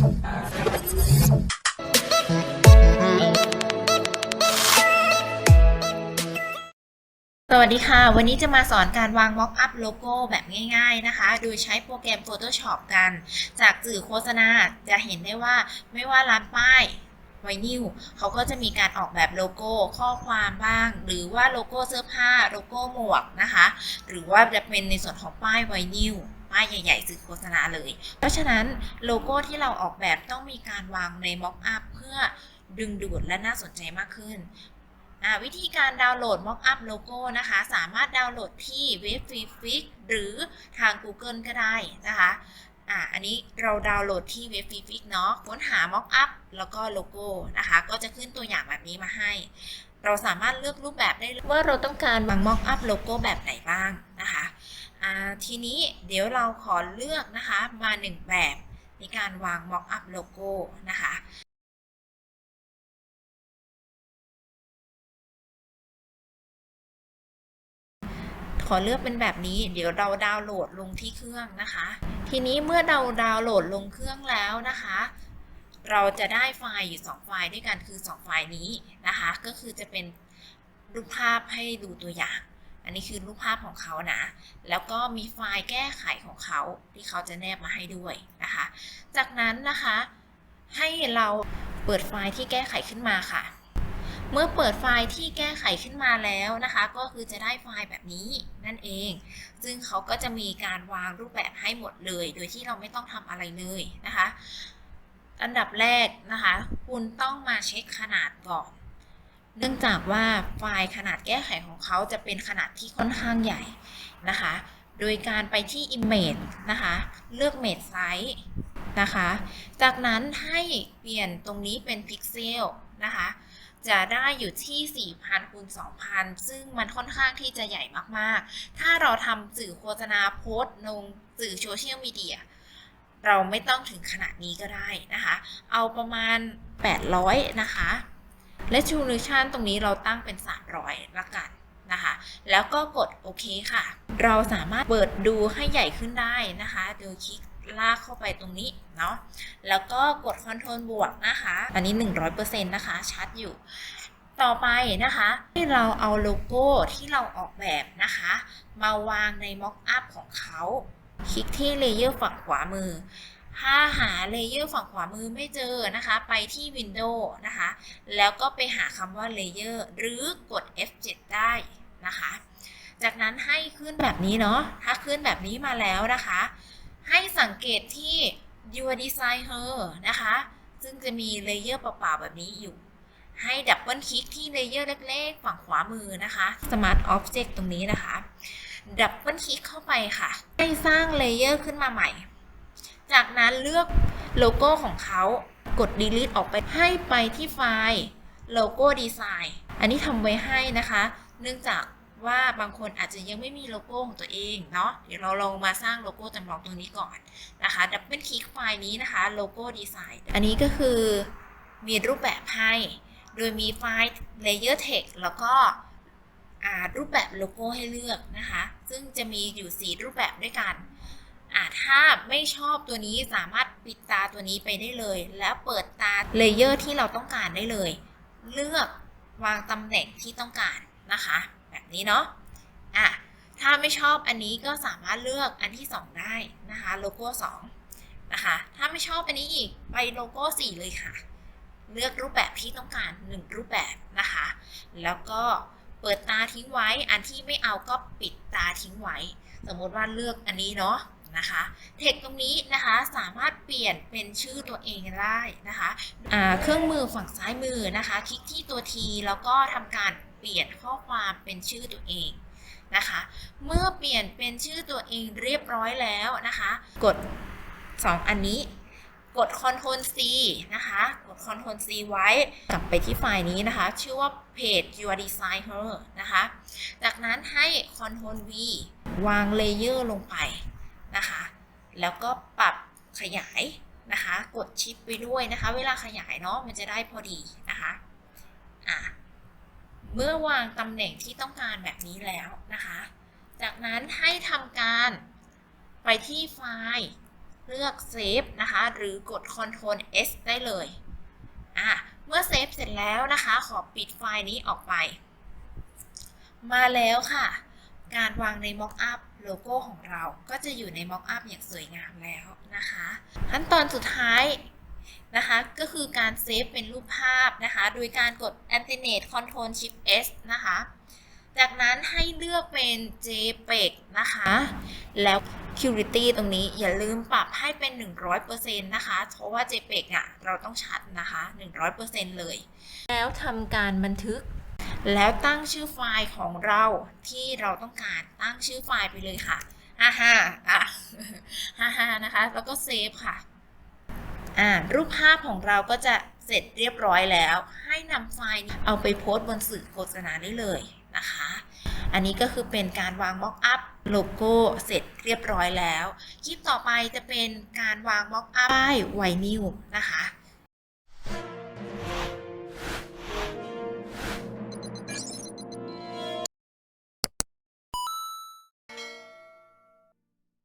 สวัสดีค่ะ วันนี้จะมาสอนการวาง mock up โลโก้แบบง่าย ๆนะคะ โดยใช้โปรแกรม Photoshop กัน จากสื่อโฆษณาจะเห็นได้ว่าไม่ว่าร้านป้ายไวนิลเขาก็จะมีการออกแบบโลโก้ข้อความบ้าง หรือว่าโลโก้เสื้อผ้าโลโก้หมวกนะคะ หรือว่าจะเป็นในส่วนของป้ายไวนิล ป้ายใหญ่ๆสื่อโฆษณาเลย เพราะฉะนั้นโลโก้ที่เราออกแบบต้องมีการวางใน mock up เพื่อดึงดูดและน่าสนใจมากขึ้น วิธีการดาวน์โหลด Mockup โลโก้นะคะ สามารถดาวน์โหลดที่เว็บฟรีฟิกหรือทาง Google ก็ได้นะคะอ่าอันนี้เราดาวน์โหลดที่เว็บฟรีฟิกเนาะค้นหา Mockup แล้วก็โลโก้นะคะ ก็จะขึ้นตัวอย่างแบบนี้มาให้ เราสามารถเลือกรูปแบบได้ว่าเราต้องการวาง Mockup โลโก้แบบไหนบ้างนะคะ ทีนี้เดี๋ยวเราขอเลือกนะคะมาหนึ่งแบบในการวาง Mockup โลโก้นะคะขอเลือกเป็นแบบนี้เดี๋ยวเราดาวน์โหลดลงที่เครื่องนะคะ ทีนี้เมื่อเราดาวน์โหลดลงเครื่องแล้วนะคะ เราจะได้ไฟล์อยู่ 2 ไฟล์ด้วยกันคือ 2 ไฟล์นี้นะคะ ก็คือจะเป็นรูปภาพให้ดูตัวอย่าง อันนี้คือรูปภาพของเขานะ แล้วก็มีไฟล์แก้ไขของเขาที่เขาจะแนบมาให้ด้วยนะคะ จากนั้นนะคะ ให้เราเปิดไฟล์ที่แก้ไขขึ้นมาค่ะ เมื่อเปิดไฟล์ที่แก้ไขขึ้นมาแล้วนะคะ ก็คือจะได้ไฟล์แบบนี้นั่นเอง ซึ่งเขาก็จะมีการวางรูปแบบให้หมดเลย โดยที่เราไม่ต้องทำอะไรเลยนะคะ อันดับแรกนะคะ คุณต้องมาเช็คขนาดก่อน เนื่องจากว่าไฟล์ขนาดแก้ไขของเขาจะเป็นขนาดที่ค่อนข้างใหญ่นะคะ โดยการไปที่ Image นะคะ เลือก Mate Size นะคะ จากนั้นให้เปลี่ยนตรงนี้เป็นพิกเซลนะคะ จะได้อยู่ที่ 4,000คูณ2,000 ซึ่งมันค่อนข้างที่จะใหญ่มากๆ ถ้าเราทำสื่อโฆษณาโพสต์ลงสื่อโซเชียลมีเดียเราไม่ต้องถึงขนาดนี้ก็ได้นะคะ เอาประมาณ 800 นะคะ resolution ตรงนี้เราตั้งเป็น 300 ละกันนะคะ แล้วก็กดโอเคค่ะ เราสามารถเปิดดูให้ใหญ่ขึ้นได้นะคะโดยคลิกลากเข้าไปตรงนี้เนาะ แล้วก็กด Ctrl บวกนะคะ อันนี้ 100%นะคะ ชัดอยู่ ต่อไปนะคะให้เราเอาโลโก้ที่เราออกแบบนะคะ มาวางใน Mock Up ของเขา คลิกที่เลเยอร์ฝั่งขวามือ ถ้าหาเลเยอร์ฝั่งขวามือไม่เจอนะคะ ไปที่ Windows นะคะ แล้วก็ไปหาคำว่าเลเยอร์หรือกด F7 ได้นะคะ จากนั้นให้ขึ้นแบบนี้เนาะ ถ้าขึ้นแบบนี้มาแล้วนะคะ ให้สังเกตที่ Your Designer นะคะ ซึ่งจะมีเลเยอร์เปล่าๆแบบนี้อยู่ ให้ดับเบิลคลิกที่เลเยอร์เล็กๆ ฝั่งขวามือนะคะ Smart Object ตรงนี้นะคะ ดับเบิลคลิกเข้าไปค่ะ ให้สร้างเลเยอร์ขึ้นมาใหม่ จากนั้นเลือกโลโก้ของเขา กด delete ออกไปให้ไปที่ไฟล์โลโก้ดีไซน์อันนี้ทำไว้ให้นะคะ เนื่องจากว่าบางคนอาจจะยังไม่มีโลโก้ของตัวเองเนาะ เดี๋ยวเราลองมาสร้างโลโก้จำลองตรงนี้ก่อนนะคะดับเบิลคลิกไฟล์นี้นะคะโลโก้ดีไซน์อันนี้ก็คือมีรูปแบบให้ โดยมีไฟล์ layer text แล้วก็อ่ารูปแบบโลโก้ให้เลือกนะคะ ซึ่งจะมีอยู่ 4 รูปแบบด้วยกัน อ่าถ้าไม่ชอบตัวนี้สามารถปิดตาตัวนี้ไปได้เลย แล้วเปิดตาเลเยอร์ที่เราต้องการได้เลย เลือกวางตำแหน่งที่ต้องการนะคะ แบบนี้เนาะอะถ้าไม่ชอบอันนี้ก็สามารถเลือกอันที่ 2 ได้นะคะโลโก้2นะคะถ้าไม่ชอบอันนี้อีกไปโลโก้ 4 เลยค่ะ เลือกรูปแบบที่ต้องการ 1 รูปแบบนะคะ แล้วก็เปิดตาทิ้งไว้ อันที่ไม่เอาก็ปิดตาทิ้งไว้ สมมติว่าเลือกอันนี้เนาะ นะคะเทคตรงนี้นะคะสามารถเปลี่ยนเป็นชื่อตัวเองได้นะคะอ่าเครื่องมือฝั่งซ้ายมือนะคะ คลิกที่ตัว T แล้วก็ทำการเปลี่ยนข้อความเป็นชื่อตัวเองนะคะ เมื่อเปลี่ยนเป็นชื่อตัวเองเรียบร้อยแล้วนะคะ กด 2 อันนี้กด Ctrl C นะคะ กด Ctrl C ไว้ กลับไปที่ไฟล์นี้นะคะ ชื่อว่า Page Your Designer นะคะ จากนั้นให้ Ctrl V วางเลเยอร์ลงไป นะคะ แล้วก็ปรับขยายนะคะ กดชิปไปด้วยนะคะ เวลาขยายเนาะมันจะได้พอดีนะคะอะเมื่อวางตำแหน่งที่ต้องการแบบนี้แล้วนะคะ จากนั้นให้ทำการไปที่ไฟล์เลือกเซฟนะคะ หรือกด Ctrl S ได้เลยอะเมื่อเซฟเสร็จแล้วนะคะ ขอปิดไฟล์นี้ออกไป มาแล้วค่ะ การวางใน Mockup โลโก้ของเราก็จะอยู่ใน Mockup อย่างสวยงามแล้วนะคะ ขั้นตอนสุดท้ายนะคะก็คือการเซฟเป็นรูปภาพนะคะ โดยการกด Alternate Ctrl Shift S นะคะ จากนั้นให้เลือกเป็น JPEG นะคะ แล้ว Purity ตรงนี้อย่าลืมปรับให้เป็น 100%นะคะ เพราะว่า JPEG อะเราต้องชัดนะคะ 100%เลย แล้วทำการบันทึก แล้วตั้งชื่อไฟล์ของเราที่เราต้องการตั้งชื่อไฟล์ไปเลยค่ะฮ่าฮ่าอะฮ่าฮ่านะคะ แล้วก็เซฟค่ะ อ่า รูปภาพของเราก็จะเสร็จเรียบร้อยแล้ว ให้นำไฟล์เอาไปโพสต์บนสื่อโฆษณาได้เลยนะคะ อันนี้ก็คือเป็นการวางม็อกอัพโลโก้เสร็จเรียบร้อยแล้ว คลิปต่อไปจะเป็นการวางม็อกอัพป้ายไวนิลนะคะ